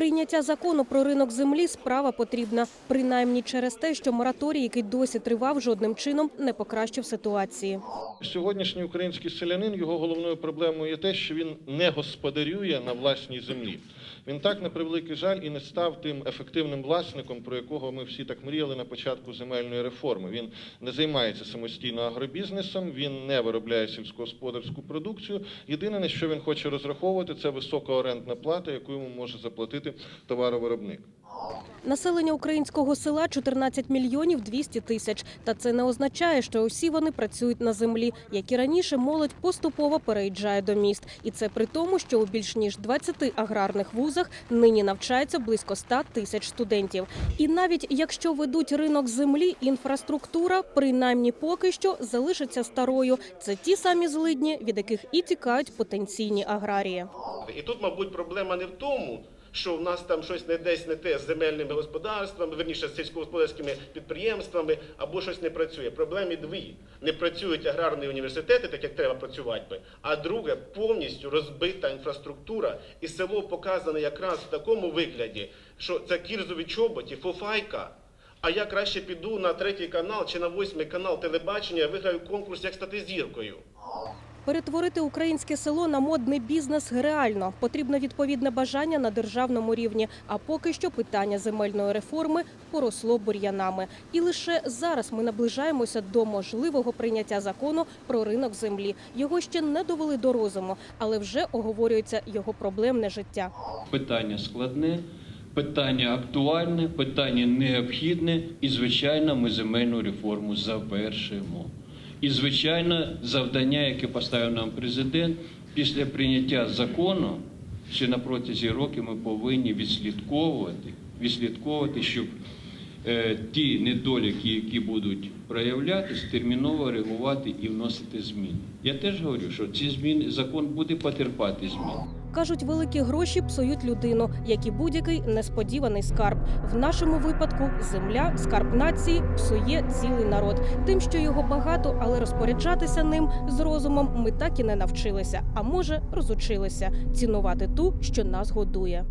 Прийняття закону про ринок землі справа потрібна, принаймні через те, що мораторій, який досі тривав, жодним чином не покращив ситуації. Сьогоднішній український селянин його головною проблемою є те, що він не господарює на власній землі. Він так на превеликий жаль і не став тим ефективним власником, про якого ми всі так мріяли на початку земельної реформи. Він не займається самостійно агробізнесом, він не виробляє сільськогосподарську продукцію. Єдине на що він хоче розраховувати, це висока орендна плата, яку йому може заплатити товаровиробник. Населення українського села 14 мільйонів 200 тисяч. Та це не означає, що усі вони працюють на землі. Як і раніше, молодь поступово переїжджає до міст. І це при тому, що у більш ніж 20 аграрних вузах нині навчається близько 100 тисяч студентів. І навіть якщо ведуть ринок землі, інфраструктура, принаймні поки що, залишиться старою. Це ті самі злидні, від яких і тікають потенційні аграрії. І тут, мабуть, проблема не в тому, що в нас там щось не десь не те з земельними господарствами, верніше з сільськогосподарськими підприємствами, або щось не працює. Проблеми дві: не працюють аграрні університети, так як треба працювати би. А друге, повністю розбита інфраструктура, і село показане якраз в такому вигляді, що це кірзові чоботі, фофайка. А я краще піду на третій канал чи на восьмий канал телебачення, виграю конкурс як стати зіркою. Перетворити українське село на модний бізнес реально потрібно відповідне бажання на державному рівні. А поки що питання земельної реформи поросло бур'янами. І лише зараз ми наближаємося до можливого прийняття закону про ринок землі. Його ще не довели до розуму, але вже оговорюється його проблемне життя. Питання складне, питання актуальне, питання необхідне, і, звичайно, ми земельну реформу завершимо. І, звичайно, завдання, яке поставив нам президент, після прийняття закону, ще на протязі років ми повинні відслідковувати, відслідковувати, щоб ті недоліки, які будуть проявлятися, терміново реагувати і вносити зміни. Я теж говорю, що ці зміни закон буде потерпати змін. Кажуть, великі гроші псують людину, як і будь-який несподіваний скарб. В нашому випадку земля, скарб нації, псує цілий народ. Тим, що його багато, але розпоряджатися ним з розумом ми так і не навчилися. А може, розучилися цінувати ту, що нас годує.